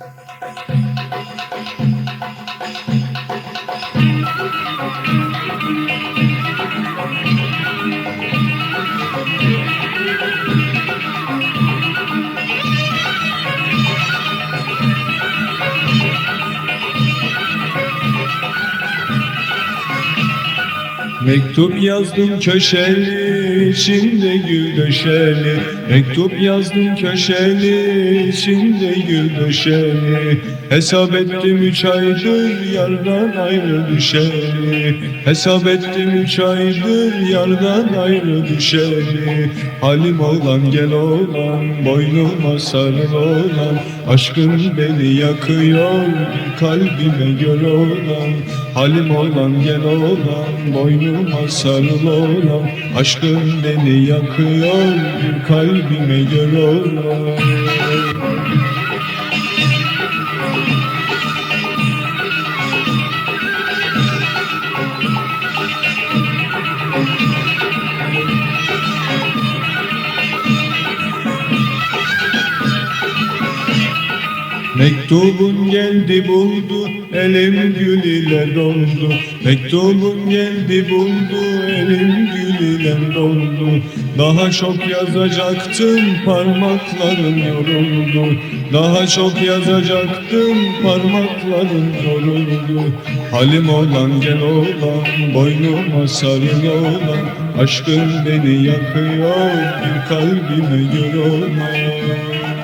Thank you. Mektup yazdım köşeli, içinde gül döşeli. Mektup yazdım köşeli, içinde gül döşeli. Hesap ettim üç aydır yardan ayrı düşeli. Hesap ettim üç aydır yardan ayrı düşeli. Halim olan gel olan, boynuma sarıl olan. Aşkın beni yakıyor, kalbime göl olan. Halim olan gel olan, boynuma sarıl olan Aşkın beni yakıyor, kalbime göl olan Mektubun geldi buldu, elim gül ile doldu. Mektubun geldi buldu, elim gül ile doldu. Daha çok yazacaktım, parmaklarım yoruldu. Daha çok yazacaktım, parmaklarım yoruldu. Halim olan gel olan, boynuma sarıl olan. Aşkın beni yakıyor, bir kalbime gül olan.